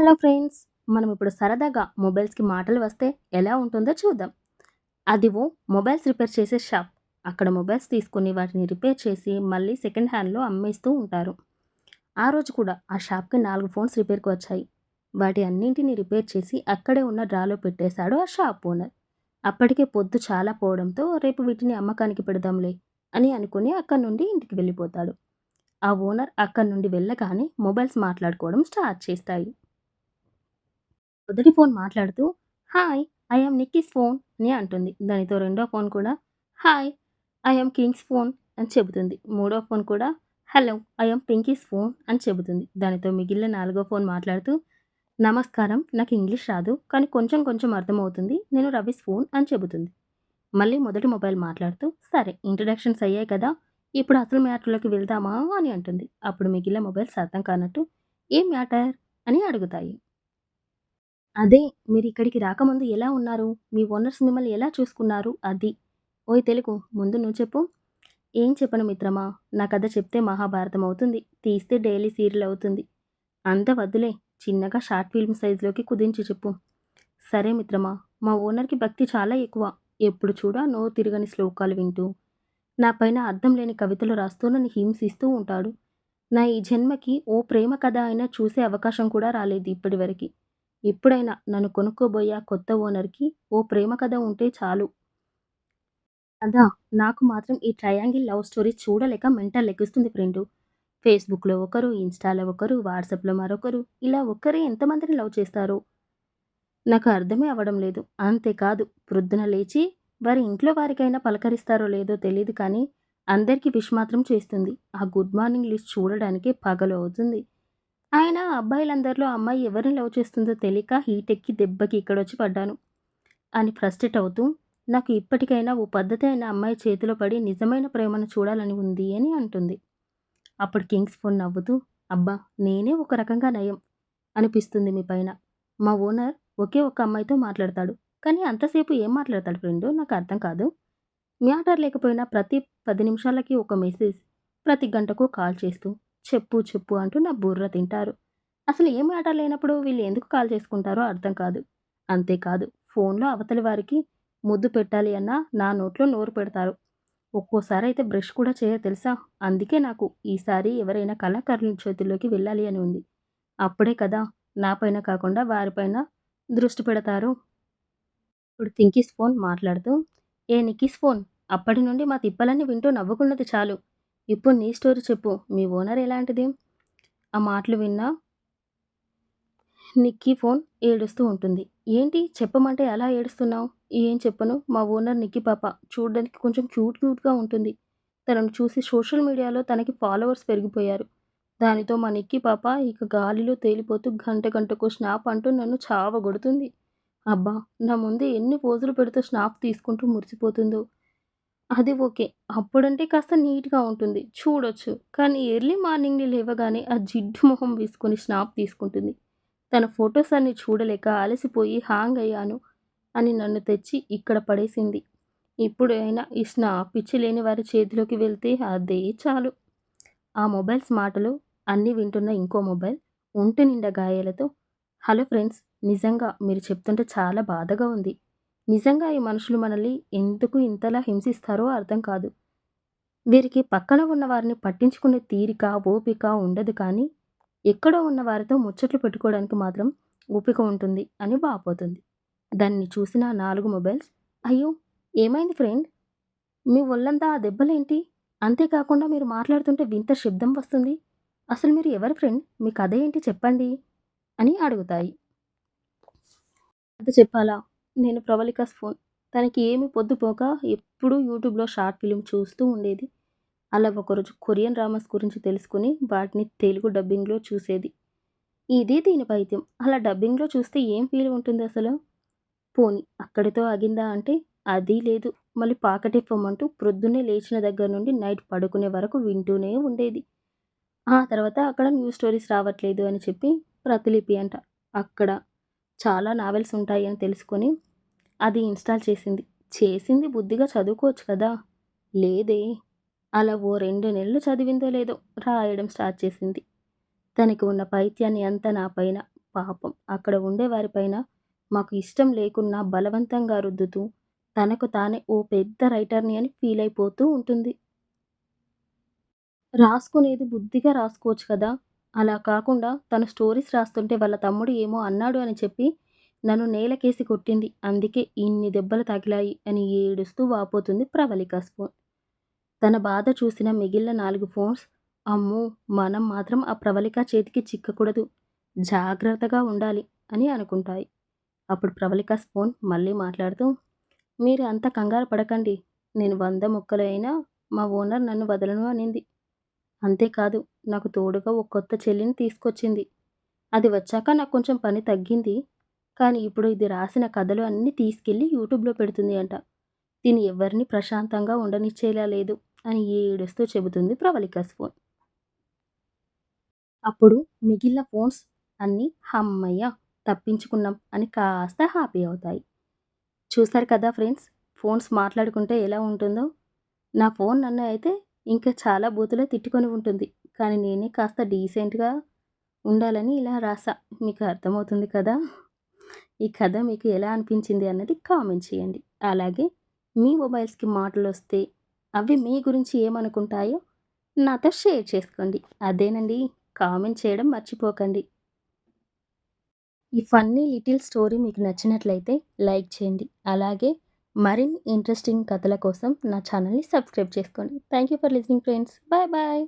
Hello friends మనం ఇప్పుడు సరదాగా మొబైల్స్కి మాటలు వస్తే ఎలా ఉంటుందో చూద్దాం. అది ఓ మొబైల్స్ రిపేర్ చేసే షాప్. అక్కడ మొబైల్స్ తీసుకొని వాటిని రిపేర్ చేసి మళ్ళీ సెకండ్ హ్యాండ్లో అమ్మేస్తూ ఉంటారు. ఆ రోజు కూడా ఆ షాప్కి నాలుగు ఫోన్స్ రిపేర్కి వచ్చాయి. వాటి అన్నింటినీ రిపేర్ చేసి అక్కడే ఉన్న డ్రాలో పెట్టేశాడు ఆ షాప్ ఓనర్. అప్పటికే పొద్దు చాలా పోవడంతో రేపు వీటిని అమ్మకానికి పెడదాంలే అని అనుకుని అక్కడి నుండి ఇంటికి వెళ్ళిపోతాడు. ఆ ఓనర్ అక్కడి నుండి వెళ్ళగానే మొబైల్స్ మాట్లాడుకోవడం స్టార్ట్ చేస్తాయి. మొదటి ఫోన్ మాట్లాడుతూ హాయ్ ఐఎమ్ నిక్కీస్ ఫోన్ అని అంటుంది. దానితో రెండో ఫోన్ కూడా హాయ్ ఐఎమ్ కింగ్స్ ఫోన్ అని చెబుతుంది. మూడో ఫోన్ కూడా హలో ఐఎమ్ పింకీస్ ఫోన్ అని చెబుతుంది. దానితో మిగిలిన నాలుగో ఫోన్ మాట్లాడుతూ నమస్కారం నాకు ఇంగ్లీష్ రాదు కానీ కొంచెం కొంచెం అర్థమవుతుంది నేను రవిస్ ఫోన్ అని చెబుతుంది. మళ్ళీ మొదటి మొబైల్ మాట్లాడుతూ సరే ఇంట్రడక్షన్స్ అయ్యాయి కదా ఇప్పుడు అసలు మ్యాటర్లోకి వెళ్దామా అని అంటుంది. అప్పుడు మిగిలిన మొబైల్స్ అర్థం కానట్టు ఏం మ్యాటర్? అని అడుగుతాయి. అదే మీరు ఇక్కడికి రాకముందు ఎలా ఉన్నారు? మీ ఓనర్స్ మిమ్మల్ని ఎలా చూసుకున్నారు? అది. ఓయ్ తెలుగు ముందు నువ్వు చెప్పు. ఏం చెప్పను మిత్రమా? నా కథ చెప్తే మహాభారతం అవుతుంది. తీస్తే డైలీ సీరియల్ అవుతుంది. అంత వద్దులే. చిన్నగా షార్ట్ ఫిల్మ్ సైజులోకి కుదించి చెప్పు. సరే మిత్రమా. మా ఓనర్కి భక్తి చాలా ఎక్కువ. ఎప్పుడు చూడా నో తిరగని శ్లోకాలు వింటూ. నా పైన అర్థం లేని కవితలు రాస్తూ నన్ను హింసిస్తూ ఉంటాడు. నా ఈ జన్మకి ఓ ప్రేమ కథ అయినా చూసే అవకాశం కూడా రాలేదు ఇప్పటివరకు. ఇప్పుడైనా నన్ను కొనుక్కోబోయే కొత్త ఓనర్కి ఓ ప్రేమ కథ ఉంటే చాలు. అదా నాకు మాత్రం ఈ ట్రయాంగిల్ లవ్ స్టోరీ చూడలేక మెంటల్ లెక్కిస్తుంది ఫ్రెండు. ఫేస్బుక్లో ఒకరు ఇన్స్టాలో ఒకరు వాట్సాప్లో మరొకరు ఇలా ఒక్కరే ఎంతమందిని లవ్ చేస్తారు? నాకు అర్థమే అవ్వడం లేదు. అంతేకాదు ప్రొద్దున లేచి వారి ఇంట్లో వారికైనా పలకరిస్తారో లేదో తెలియదు కానీ అందరికీ విష్ మాత్రం చేస్తుంది. ఆ గుడ్ మార్నింగ్ లిస్ట్ చూడడానికి పగలు అవుతుంది ఆయన అబ్బాయిలందరిలో అమ్మాయి ఎవరిని లవ్ చేస్తుందో తెలియక హీటెక్కి దెబ్బకి ఇక్కడొచ్చి పడ్డాను. అని ఫ్రస్ట్రేట్ అవుతూ నాకు ఇప్పటికైనా ఓ పద్ధతి అయిన అమ్మాయి చేతిలో పడి నిజమైన ప్రేమను చూడాలని ఉంది అని అంటుంది. అప్పుడు కింగ్స్ ఫోన్ నవ్వుతూ అబ్బా నేనే ఒక రకంగా నయం అనిపిస్తుంది మీ పైన. మా ఓనర్ ఒకే ఒక అమ్మాయితో మాట్లాడతాడు. కానీ అంతసేపు ఏం మాట్లాడతాడు ఫ్రెండు? నాకు అర్థం కాదు. మ్యాటర్ లేకపోయినా ప్రతి పది నిమిషాలకి ఒక మెసేజ్ ప్రతి గంటకు కాల్ చేస్తూ చెప్పు చెప్పు అంటూ నా బుర్ర తింటారు. అసలు ఏం మ్యాటర్ లేనప్పుడు వీళ్ళు ఎందుకు కాల్ చేసుకుంటారో అర్థం కాదు. అంతేకాదు ఫోన్లో అవతలి వారికి ముద్దు పెట్టాలి అన్నా నా నోట్లో నోరు పెడతారు. ఒక్కోసారి అయితే బ్రష్ కూడా చేయ తెలుసా? అందుకే నాకు ఈసారి ఎవరైనా కళాకారుల చేతుల్లోకి వెళ్ళాలి అని ఉంది. అప్పుడే కదా నాపైన కాకుండా వారిపైన దృష్టి పెడతారు. ఇప్పుడు థింకీస్ ఫోన్ మాట్లాడుతూ ఏ నిక్కీస్ ఫోన్? అప్పటి నుండి మా తిప్పలన్నీ వింటూ నవ్వుకున్నది చాలు. ఇప్పుడు నీ స్టోరీ చెప్పు. మీ ఓనర్ ఎలాంటిది? ఆ మాటలు విన్నా నిక్కీ ఫోన్ ఏడుస్తూ ఉంటుంది. ఏంటి? చెప్పమంటే ఎలా ఏడుస్తున్నావు? ఏం చెప్పను? మా ఓనర్ నిక్కీ పాప చూడడానికి కొంచెం క్యూట్ క్యూట్గా ఉంటుంది. తనను చూసి సోషల్ మీడియాలో తనకి ఫాలోవర్స్ పెరిగిపోయారు. దానితో మా నిక్కీ పాప ఇక గాలిలో తేలిపోతూ గంట గంటకు స్నాప్ అంటూ నన్ను చావగొడుతుంది. అబ్బా నా ముందు ఎన్ని పోజులు పెడుతూ స్నాప్ తీసుకుంటూ మురిసిపోతుందో. అది ఓకే. అప్పుడంటే కాస్త నీట్గా ఉంటుంది. చూడొచ్చు. కానీ ఎర్లీ మార్నింగ్ని లేవగానే ఆ జిడ్డు మొహం వేసుకొని స్నాప్ తీసుకుంటుంది. తన ఫొటోస్ అన్ని చూడలేక అలసిపోయి హ్యాంగ్ అయ్యాను అని నన్ను తెచ్చి ఇక్కడ పడేసింది. ఇప్పుడు అయినా ఈ స్నాప్ పిచ్చి లేని వారి చేతిలోకి వెళ్తే అదే చాలు. ఆ మొబైల్స్ మాటలు అన్నీ వింటున్న ఇంకో మొబైల్ ఒంటి నిండా గాయాలతో హలో ఫ్రెండ్స్ నిజంగా మీరు చెప్తుంటే చాలా బాధగా ఉంది. నిజంగా ఈ మనుషులు మనల్ని ఎందుకు ఇంతలా హింసిస్తారో అర్థం కాదు. వీరికి పక్కన ఉన్న వారిని పట్టించుకునే తీరిక ఓపిక ఉండదు కానీ ఎక్కడో ఉన్న వారితో ముచ్చట్లు పెట్టుకోవడానికి మాత్రం ఓపిక ఉంటుంది అని బాపోతుంది. దాన్ని చూసిన నాలుగు మొబైల్స్ అయ్యో ఏమైంది ఫ్రెండ్? మీ ఒళ్ళంతా ఆ దెబ్బలేంటి? అంతేకాకుండా మీరు మాట్లాడుతుంటే వింత శబ్దం వస్తుంది. అసలు మీరు ఎవరు ఫ్రెండ్? మీ కథ ఏంటి చెప్పండి? అని అడుగుతాయి. కథ చెప్పాలా? నేను ప్రవళికాస్ ఫోన్ తనకి ఏమి పొద్దుపోక ఎప్పుడూ యూట్యూబ్లో షార్ట్ ఫిలిం చూస్తూ ఉండేది. అలా ఒకరోజు కొరియన్ డ్రామాస్ గురించి తెలుసుకుని వాటిని తెలుగు డబ్బింగ్లో చూసేది. ఇది దీని పైత్యం. అలా డబ్బింగ్లో చూస్తే ఏం ఫీల్ ఉంటుంది అసలు? పోని అక్కడితో ఆగిందా అంటే అది లేదు. మళ్ళీ పాకటిప్పమంటూ ప్రొద్దున్నే లేచిన దగ్గర నుండి నైట్ పడుకునే వరకు వింటూనే ఉండేది. ఆ తర్వాత అక్కడ న్యూస్ స్టోరీస్ రావట్లేదు అని చెప్పి ప్రతిలిపి అంట. అక్కడ చాలా నావెల్స్ ఉంటాయి అని తెలుసుకొని అది ఇన్స్టాల్ చేసింది. చేసింది బుద్ధిగా చదువుకోవచ్చు కదా? లేదే. అలా ఓ రెండు నెలలు చదివిందో లేదో రాయడం స్టార్ట్ చేసింది. తనకి ఉన్న పైత్యాన్ని అంతా నా పైన. పాపం అక్కడ ఉండేవారిపైన మాకు ఇష్టం లేకున్నా బలవంతంగా రుద్దుతూ తనకు తానే ఓ పెద్ద రైటర్ని అని ఫీల్ అయిపోతూ ఉంటుంది. రాసుకునేది బుద్ధిగా రాసుకోవచ్చు కదా! అలా కాకుండా తను స్టోరీస్ రాస్తుంటే వాళ్ళ తమ్ముడు ఏమో అన్నాడు అని చెప్పి నన్ను నేలకేసి కొట్టింది. అందుకే ఇన్ని దెబ్బలు తగిలాయి అని ఏడుస్తూ వాపోతుంది ప్రవళిక స్పూన్. తన బాధ చూసిన మిగిలిన నాలుగు ఫోన్స్ అమ్మో! మనం మాత్రం ఆ ప్రవళిక చేతికి చిక్కకూడదు. జాగ్రత్తగా ఉండాలి అని అనుకుంటాయి. అప్పుడు ప్రవళిక స్పూన్ మళ్ళీ మాట్లాడుతూ మీరు అంత కంగారు పడకండి. నేను వంద ముక్కలు అయినా మా ఓనర్ నన్ను వదలను అనింది. అంతేకాదు నాకు తోడుగా ఒక కొత్త చెల్లిని తీసుకొచ్చింది. అది వచ్చాక నాకు కొంచెం పని తగ్గింది. కానీ ఇప్పుడు ఇది రాసిన కథలు అన్నీ తీసుకెళ్ళి యూట్యూబ్‌లో పెడుతుంది అంట. దీని ఎవ్వరిని ప్రశాంతంగా ఉండనిచ్చేలా లేదు అని ఏడుస్తూ చెబుతుంది ప్రవళిక ఫోన్ అప్పుడు మిగిలిన ఫోన్స్ అన్నీ హమ్మయ్య! తప్పించుకున్నాం అని కాస్త హ్యాపీ అవుతాయి. చూసారు కదా ఫ్రెండ్స్! ఫోన్స్ మాట్లాడుకుంటే ఎలా ఉంటుందో! నా ఫోన్ నన్ను అయితే ఇంకా చాలా బూతులే తిట్టుకొని ఉంటుంది. కానీ నేనే కాస్త డీసెంట్‌గా ఉండాలని ఇలా రాసా. మీకు అర్థమవుతుంది కదా! ఈ కథ మీకు ఎలా అనిపించింది అన్నది కామెంట్ చేయండి. అలాగే మీ మొబైల్స్‌కి మాటలు వస్తే అవి మీ గురించి ఏమనుకుంటాయో నాతో షేర్ చేసుకోండి. అదేనండి కామెంట్ చేయడం మర్చిపోకండి. ఈ ఫన్నీ లిటిల్ స్టోరీ మీకు నచ్చినట్లయితే లైక్ చేయండి. అలాగే మరిన్ని ఇంట్రెస్టింగ్ కథల కోసం నా ఛానల్‌ని సబ్స్క్రైబ్ చేసుకోండి. Thank you for listening friends. Bye bye.